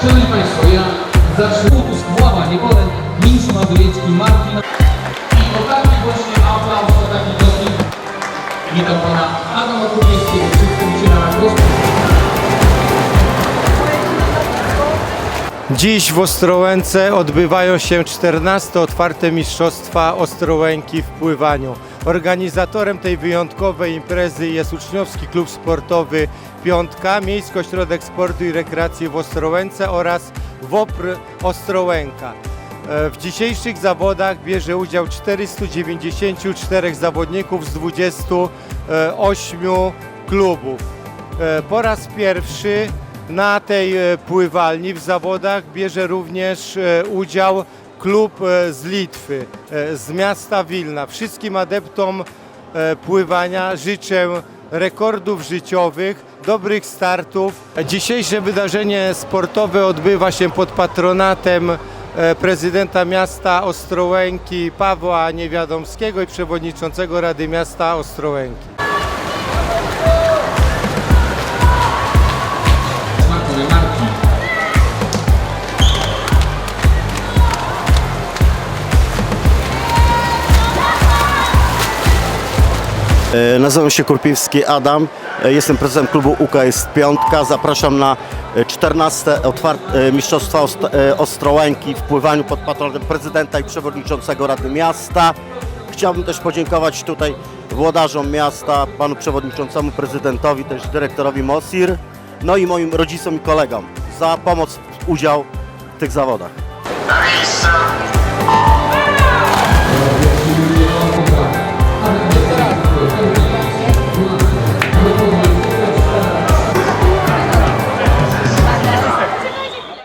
Szanowni Państwo, ja zacznę od Skława, nie wolę Minszu Mazowiecki, Martin. I o taki właśnie aplauz, o taki dosyć witam Pana Adama Kurniewskiego, przedstawiciela Dziś w Ostrołęce odbywają się 14 otwarte mistrzostwa Ostrołęki w pływaniu. Organizatorem tej wyjątkowej imprezy jest uczniowski klub sportowy Piątka, Miejski Ośrodek Sportu i Rekreacji w Ostrołęce oraz WOPR Ostrołęka. E, W dzisiejszych zawodach bierze udział 494 zawodników z 28 klubów. E, Po raz pierwszy na tej e, pływalni w zawodach bierze również e, udział klub e, z Litwy, e, z miasta Wilna. Wszystkim adeptom e, pływania życzę rekordów życiowych, dobrych startów. Dzisiejsze wydarzenie sportowe odbywa się pod patronatem prezydenta miasta Ostrołęki Pawła Niewiadomskiego i przewodniczącego Rady Miasta Ostrołęki. Nazywam się Kurpiewski Adam, e, jestem prezesem klubu UKS Piątka. Zapraszam na e, 14 otwar- e, Mistrzostwa Ost- e, Ostrołęki w pływaniu pod patronem prezydenta i przewodniczącego Rady Miasta. Chciałbym też podziękować tutaj włodarzom miasta, panu przewodniczącemu prezydentowi, też dyrektorowi MOSIR, no i moim rodzicom i kolegom za pomoc, udział w tych zawodach. Na miejsca.